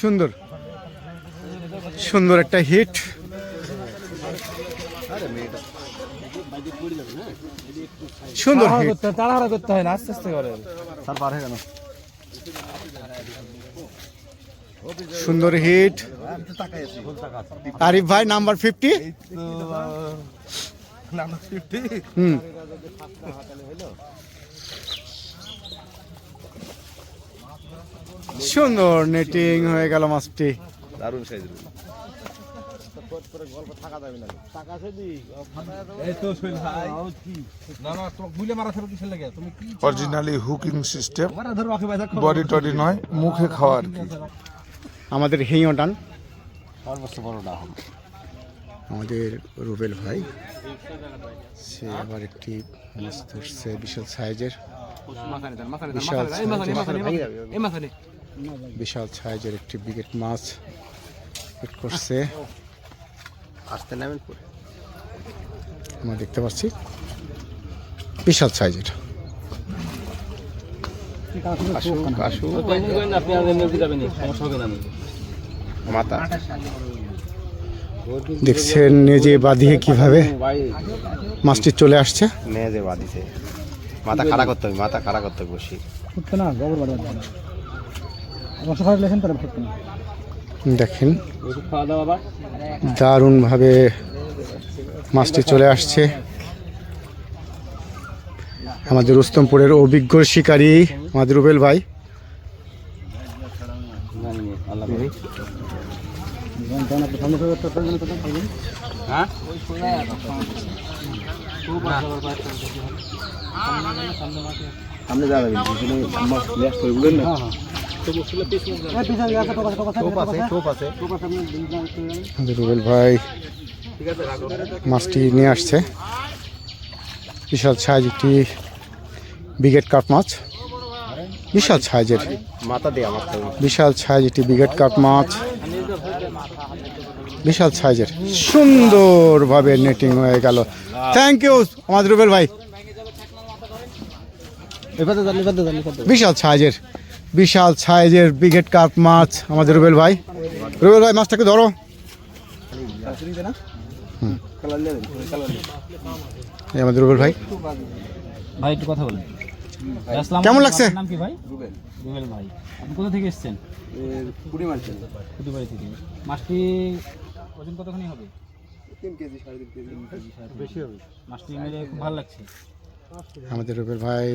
সুন্দর। সুন্দর একটা হিট সুন্দর তাড়াহুড়া হিট করতে তাড়াহুড়া করতে হয় না আস্তে আস্তে করে। স্যার পার হয়ে গেল। সুন্দর হিট আরিফ ভাই নাম্বার ফিফটি হুম। সুন্দর নেটিং হয়ে গেল মাছটি। দারুণ সাইজের এই তো শৈল ভাই না না তো বুলে মারা ছাড়া কিসের লাগে তুমি কি অরিজিনালি হুকিং সিস্টেম বডি টডি নয় মুখে খাওয়া আর কি। আমাদের টান। হবে আমাদের রুবেল ভাই সে আবার একটি মাছ ধরছে বিশাল সাইজের বিশাল সাইজের বিশাল সাইজের একটি বিকেট মাছ হিট করছে। আসতে নামেন আমরা দেখতে পাচ্ছি। বিশাল সাইজের দেখছেন নিজে বাঁধিয়ে কীভাবে মাছটি চলে আসছে? মেয়েদের বাদিছে মাথা খাড়া করতে হবে মাথা খাড়া করতে হবে বসি। না দেখেন দারুণভাবে মাছটি চলে আসছে। আমাদের রুস্তমপুরের অভিজ্ঞ শিকারী আমাদের রুবেল ভাই। সামনে যাবে রুবেল ভাই মাছটি নিয়ে আসছে। বিশাল সাইজ একটি বিগেট কাপ মাছ। বিশাল সাইজের বিশাল সাইজ একটি বিগেট কাপ মাছ। বিশাল সাইজের সুন্দরভাবে নেটিং হয়ে গেল। থ্যাংক ইউ আমাদের রুবেল ভাই। বিশাল সাইজের বিশাল সাইজের বিগেট কাপ মাছ আমাদের রুবেল ভাই। রুবেল ভাই মাছটাকে ধরো। আমাদের রুবেল ভাই। ভাই একটু কথা বলেন। কেমন লাগছে? নাম কি ভাই? রুবেল। রুবেল ভাই। আপনি কোথা থেকে এসেছেন? কুড়ি মারছেন কুটিবাড়ি থেকে। মাছটি ওজন কতখানি হবে? তিন কেজি সাড়ে তিন কেজি। বেশি হবে মাছটি মেরে খুব ভালো লাগছে। আমাদের রুবেল ভাই